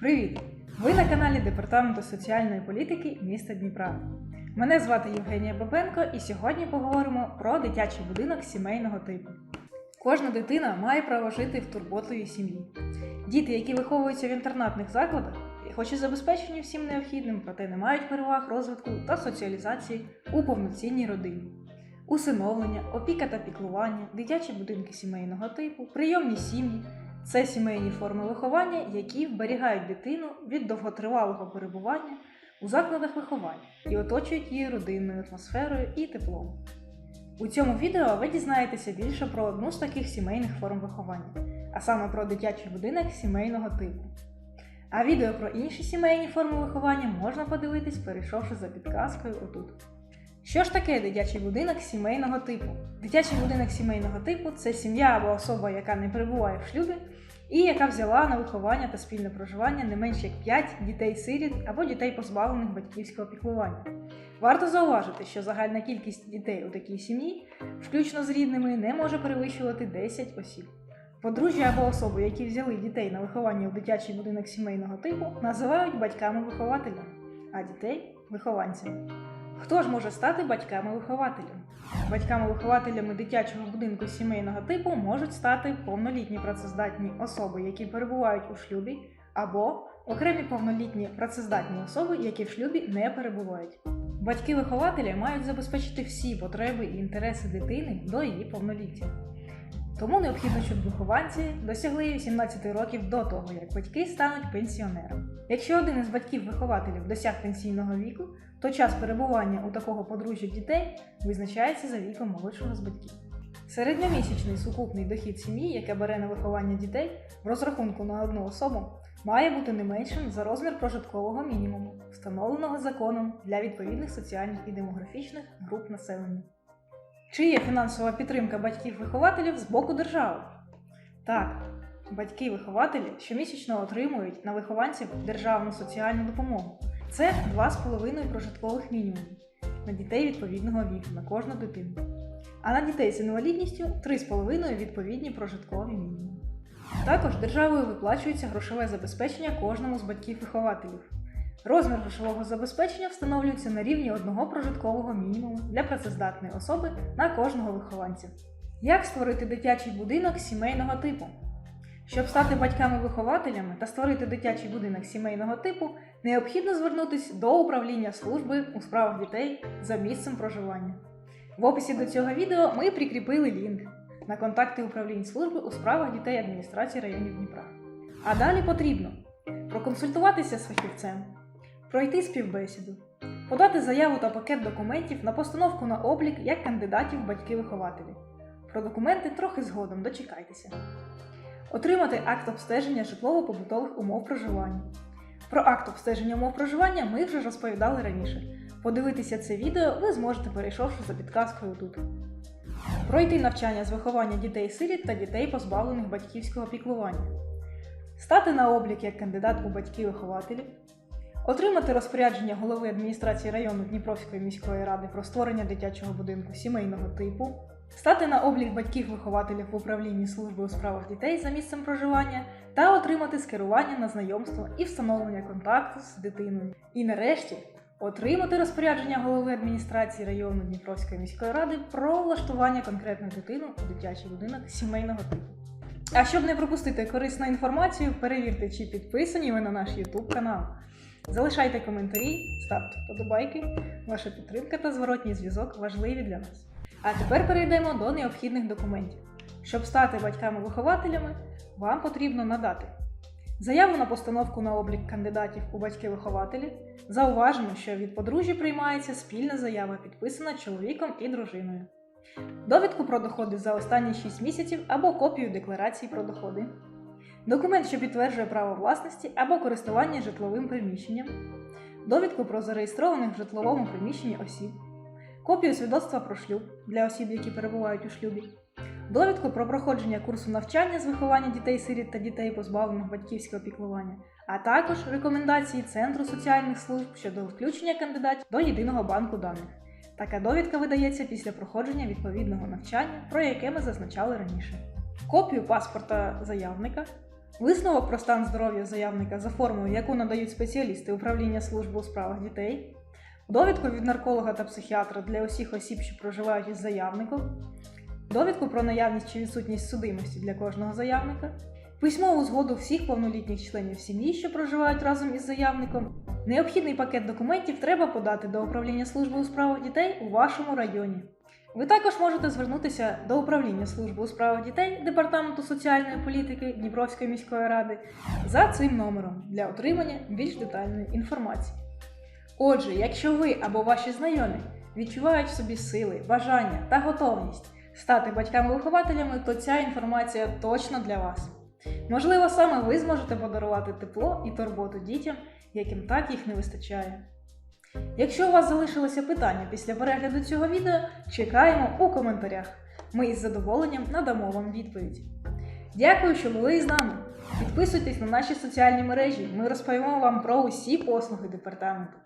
Привіт! Ви на каналі Департаменту соціальної політики міста Дніпра. Мене звати Євгенія Бабенко, і сьогодні поговоримо про дитячий будинок сімейного типу. Кожна дитина має право жити в турботливій сім'ї. Діти, які виховуються в інтернатних закладах, хоч і забезпечені всім необхідним, проте не мають переваг розвитку та соціалізації у повноцінній родині. Усиновлення, опіка та піклування, дитячі будинки сімейного типу, прийомні сім'ї це сімейні форми виховання, які вберігають дитину від довготривалого перебування у закладах виховання і оточують її родинною атмосферою і теплом. У цьому відео ви дізнаєтеся більше про одну з таких сімейних форм виховання, а саме про дитячий будинок сімейного типу. А відео про інші сімейні форми виховання можна подивитись, перейшовши за підказкою отут. Що ж таке дитячий будинок сімейного типу? Дитячий будинок сімейного типу це сім'я або особа, яка не перебуває в шлюбі, і яка взяла на виховання та спільне проживання не менше як 5 дітей-сиріт або дітей, позбавлених батьківського піклування. Варто зауважити, що загальна кількість дітей у такій сім'ї, включно з рідними, не може перевищувати 10 осіб. Подружжя або особи, які взяли дітей на виховання у дитячий будинок сімейного типу, називають батьками-вихователями, а дітей вихованцями. Хто ж може стати батьками-вихователями? Батьками-вихователями дитячого будинку сімейного типу можуть стати повнолітні працездатні особи, які перебувають у шлюбі, або окремі повнолітні працездатні особи, які в шлюбі не перебувають. Батьки-вихователі мають забезпечити всі потреби і інтереси дитини до її повноліття. Тому необхідно, щоб вихованці досягли 18 років до того, як батьки стануть пенсіонерами. Якщо один із батьків-вихователів досяг пенсійного віку, то час перебування у такого подружжя дітей визначається за віком молодшого з батьків. Середньомісячний сукупний дохід сім'ї, яка бере на виховання дітей в розрахунку на одну особу, має бути не меншим за розмір прожиткового мінімуму, встановленого законом для відповідних соціальних і демографічних груп населення. Чи є фінансова підтримка батьків-вихователів з боку держави? Так, батьки-вихователі щомісячно отримують на вихованців державну соціальну допомогу. Це 2,5 прожиткових мінімумів на дітей відповідного віку на кожну дитину. А на дітей з інвалідністю 3,5 відповідні прожиткові мінімуми. Також державою виплачується грошове забезпечення кожному з батьків-вихователів. Розмір грошового забезпечення встановлюється на рівні одного прожиткового мінімуму для працездатної особи на кожного вихованця. Як створити дитячий будинок сімейного типу? Щоб стати батьками-вихователями та створити дитячий будинок сімейного типу, необхідно звернутися до управління служби у справах дітей за місцем проживання. В описі до цього відео ми прикріпили лінк на контакти управлінь служби у справах дітей адміністрації районів Дніпра. А далі потрібно проконсультуватися з фахівцем, пройти співбесіду, подати заяву та пакет документів на постановку на облік як кандидатів батьки-вихователі. Про документи трохи згодом дочекайтеся. Отримати акт обстеження житлово-побутових умов проживання. Про акт обстеження умов проживання ми вже розповідали раніше. Подивитися це відео ви зможете, перейшовши за підказкою тут. Пройти навчання з виховання дітей-сиріт та дітей, позбавлених батьківського піклування. Стати на облік як кандидат у батьки-вихователі. Отримати розпорядження голови адміністрації району Дніпровської міської ради про створення дитячого будинку сімейного типу, стати на облік батьків-вихователів в управлінні служби у справах дітей за місцем проживання та отримати скерування на знайомство і встановлення контакту з дитиною. І нарешті отримати розпорядження голови адміністрації району Дніпровської міської ради про влаштування конкретної дитини у дитячий будинок сімейного типу. А щоб не пропустити корисну інформацію, перевірте, чи підписані ви на наш YouTube канал. Залишайте коментарі, ставте вподобайки. Ваша підтримка та зворотній зв'язок важливі для нас. А тепер перейдемо до необхідних документів. Щоб стати батьками-вихователями, вам потрібно надати заяву на постановку на облік кандидатів у батьки-вихователі. Зауважено, що від подружжя приймається спільна заява, підписана чоловіком і дружиною. Довідку про доходи за останні 6 місяців або копію декларації про доходи. Документ, що підтверджує право власності або користування житловим приміщенням, довідку про зареєстрованих в житловому приміщенні осіб, копію свідоцтва про шлюб для осіб, які перебувають у шлюбі, довідку про проходження курсу навчання з виховання дітей-сиріт та дітей, позбавлених батьківського піклування, а також рекомендації Центру соціальних служб щодо включення кандидатів до єдиного банку даних. Така довідка видається після проходження відповідного навчання, про яке ми зазначали раніше. Копію паспорта заявника, висновок про стан здоров'я заявника за формою, яку надають спеціалісти управління служби у справах дітей, довідку від нарколога та психіатра для усіх осіб, що проживають із заявником, довідку про наявність чи відсутність судимості для кожного заявника, письмову згоду всіх повнолітніх членів сім'ї, що проживають разом із заявником. Необхідний пакет документів треба подати до управління служби у справах дітей у вашому районі. Ви також можете звернутися до управління служби у справах дітей Департаменту соціальної політики Дніпровської міської ради за цим номером для отримання більш детальної інформації. Отже, якщо ви або ваші знайомі відчувають в собі сили, бажання та готовність стати батьками-вихователями, то ця інформація точно для вас. Можливо, саме ви зможете подарувати тепло і турботу дітям, яким так їх не вистачає. Якщо у вас залишилося питання після перегляду цього відео, чекаємо у коментарях. Ми із задоволенням надамо вам відповідь. Дякую, що були із нами. Підписуйтесь на наші соціальні мережі. Ми розповімо вам про усі послуги департаменту.